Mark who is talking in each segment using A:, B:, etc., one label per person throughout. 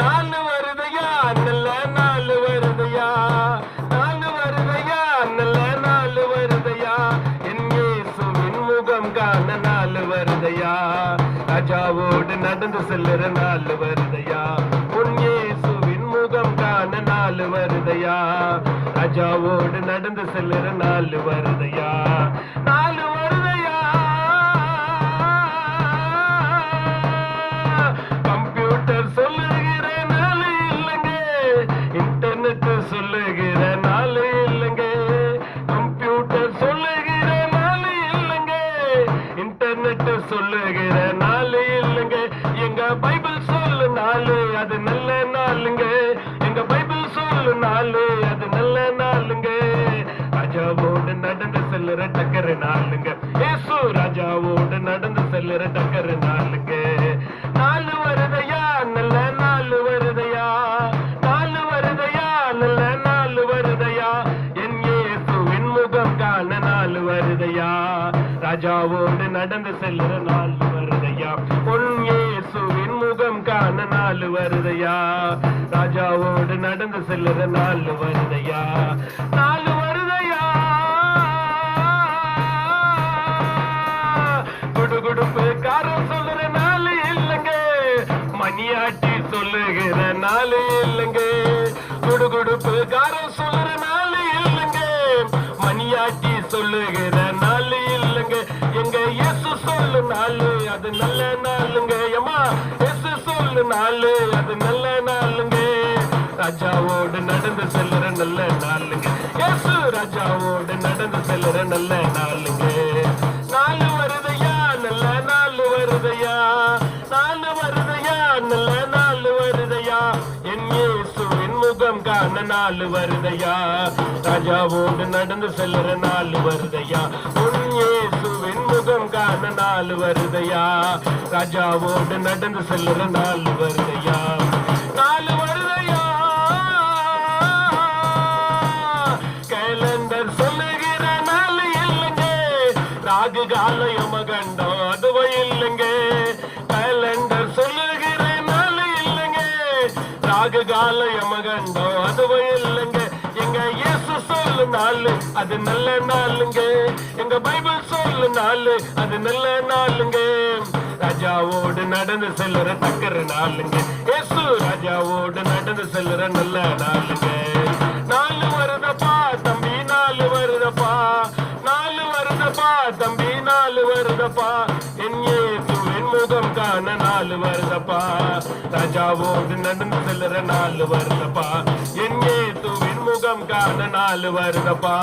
A: நாலு வருதையா நல்ல நாலு வருதையா? நாலு வருதையா நல்ல நாலு வருதையா? என் சுவின் முகம் காண நாலு வருதையா? ராஜாவோடு நடந்து செல்லுற நாலு வருதையா? உன் சுவின் முகம் காண நாலு வருதையா? ராஜாவோடு நடந்து செல்லுற நாலு வருதையா? நாலு வருதையா பைபிள் சொல்லு நாலு அது நல்ல நாளுங்க. எங்க பைபிள் சொல்லு நாலு அது நல்ல நாளுங்க. ராஜாவோடு நடந்து செல்லுற டக்கரு நாளுங்க. ஏசு ராஜாவோடு நடந்து செல்லுற டக்கரு நாளுங்க. நாலு வருதையா நல்ல நாலு வருதையா? நாலு வருதையா நல்ல நாலு வருதையா? என் இயேசுவின் முகம் காண நாலு வருதையா? ராஜாவோடு நடந்து செல்லுற நாலு வருதையா? பொன் காண நாலு வருதையா? ராஜாவோடு நடந்து செல்லுற நாலு வருதையா? நாலு வருதையா? குடுகுடுப்பு காரம் சொல்லுற நாள் இல்லைங்க. மணியாட்டி சொல்லுகிற நாள் இல்லைங்க. குடுகுடுப்பு காரம் சொல்லுற நாள் இல்லைங்க. மணியாட்டி சொல்லுகிற நாள் இல்லைங்க. எங்க இயேசு சொல்லு நாலு அது நல்ல நாளுங்க. நாள் அது நல்ல நாளுங்க. ராஜாவோடு நடந்து செல்லுற நல்ல நாளுங்க. இயேசு ராஜாவோடு நடந்து செல்லுற நல்ல நாளுங்க. நாலு வருதையா நல்ல நாலு வருதையா. நாலு வருதையா நல்ல நாலு வருதையா. என் இயேசுவின் முகம் காண நாலு வருதையா. ராஜாவோடு நடந்து செல்லுற நாலு வருதையா. உன் இயேசுவின் முகம் காண நாலு வருதையா. ராஜாவோடு நடந்து செல்லுற நாலு வருதையா நாலு வருதையா கேலண்டர் சொல்லுகிற நாலு இல்லைங்க. ராகு காலயம கண்டம் அதுவும் இல்லைங்க. கேலண்டர் சொல்லுகிற நாலு இல்லைங்க. ராகு காலயம கண்டம் அதுவும் இல்லைங்க. எங்க இயேசு சொல்லு நாள் அது நல்ல நாளுங்க. எங்க பைபிள் சொல்லு நாள் அது நல்ல நாளுங்க. ராஜாவோடு நடந்து செல்லுற டக்கரு நாளுங்க. இயேசு ராஜாவோடு நடந்து செல்லுற நல்ல நாளுங்க. நாலு வருதப்பா தம்பி நாலு வருதப்பா. நாலு வருதப்பா தம்பி நாலு வருதப்பா. என் இயேசு முகம் காண நாலு வருதப்பா. ராஜாவோடு நடந்து செல்லுற நாலு வருதப்பா. என் இயேசு முகம் காண நாலு வருதப்பா.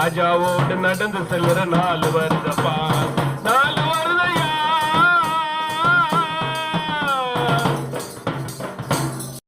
A: ராஜாவோடு நடந்து செல்லுற நாலு வருதப்பா.